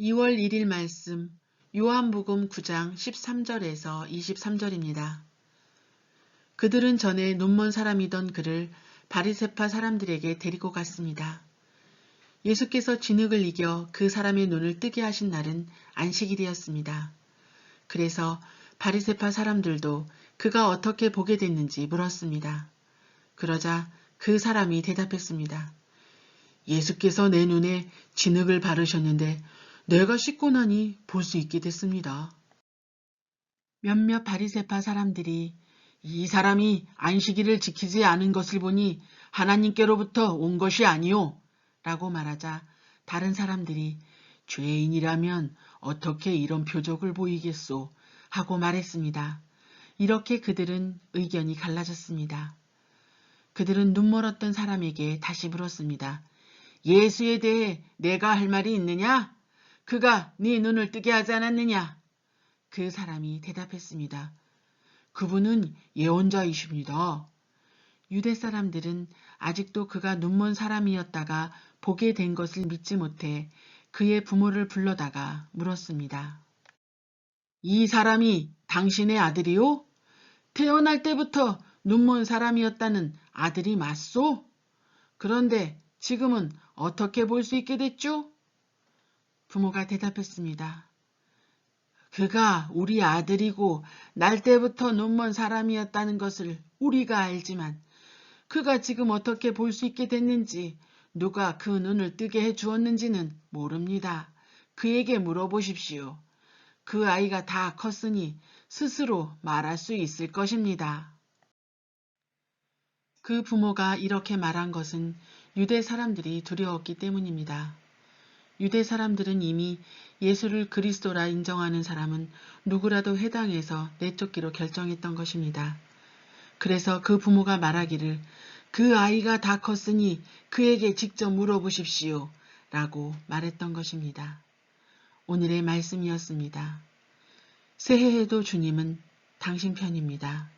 2월 1일 말씀 요한복음 9장 13절에서 23절입니다. 그들은 전에 눈먼 사람이던 그를 바리세파 사람들에게 데리고 갔습니다. 예수께서 진흙을 이겨 그 사람의 눈을 뜨게 하신 날은 안식일이었습니다. 그래서 바리세파 사람들도 그가 어떻게 보게 됐는지 물었습니다. 그러자 그 사람이 대답했습니다. 예수께서 내 눈에 진흙을 바르셨는데 내가 씻고 나니 볼 수 있게 됐습니다. 몇몇 바리세파 사람들이 이 사람이 안식일을 지키지 않은 것을 보니 하나님께로부터 온 것이 아니오 라고 말하자 다른 사람들이 죄인이라면 어떻게 이런 표적을 보이겠소 하고 말했습니다. 이렇게 그들은 의견이 갈라졌습니다. 그들은 눈멀었던 사람에게 다시 물었습니다. 예수에 대해 내가 할 말이 있느냐? 그가 네 눈을 뜨게 하지 않았느냐? 그 사람이 대답했습니다. 그분은 예언자이십니다. 유대 사람들은 아직도 그가 눈먼 사람이었다가 보게 된 것을 믿지 못해 그의 부모를 불러다가 물었습니다. 이 사람이 당신의 아들이요? 태어날 때부터 눈먼 사람이었다는 아들이 맞소? 그런데 지금은 어떻게 볼 수 있게 됐죠? 부모가 대답했습니다. 그가 우리 아들이고 날 때부터 눈먼 사람이었다는 것을 우리가 알지만 그가 지금 어떻게 볼 수 있게 됐는지 누가 그 눈을 뜨게 해 주었는지는 모릅니다. 그에게 물어보십시오. 그 아이가 다 컸으니 스스로 말할 수 있을 것입니다. 그 부모가 이렇게 말한 것은 유대 사람들이 두려웠기 때문입니다. 유대 사람들은 이미 예수를 그리스도라 인정하는 사람은 누구라도 해당해서 내쫓기로 결정했던 것입니다. 그래서 그 부모가 말하기를 그 아이가 다 컸으니 그에게 직접 물어보십시오. 라고 말했던 것입니다. 오늘의 말씀이었습니다. 새해에도 주님은 당신 편입니다.